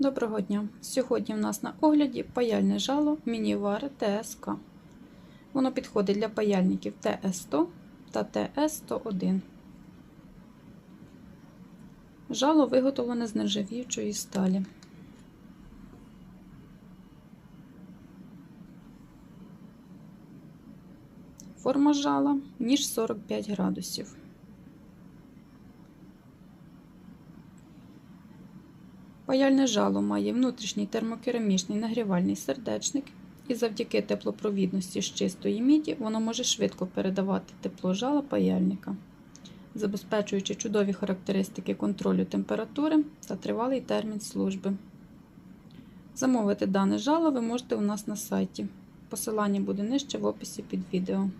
Доброго дня! Сьогодні в нас на огляді паяльне жало Мінівари ТСК. Воно підходить для паяльників ТС100 та ТС101. Жало виготовлене з нержавіючої сталі. Форма жала ніж 45 градусів. Паяльне жало має внутрішній термокерамічний нагрівальний сердечник, і завдяки теплопровідності з чистої міді воно може швидко передавати тепло жала паяльника, забезпечуючи чудові характеристики контролю температури та тривалий термін служби. Замовити дане жало ви можете у нас на сайті. Посилання буде нижче в описі під відео.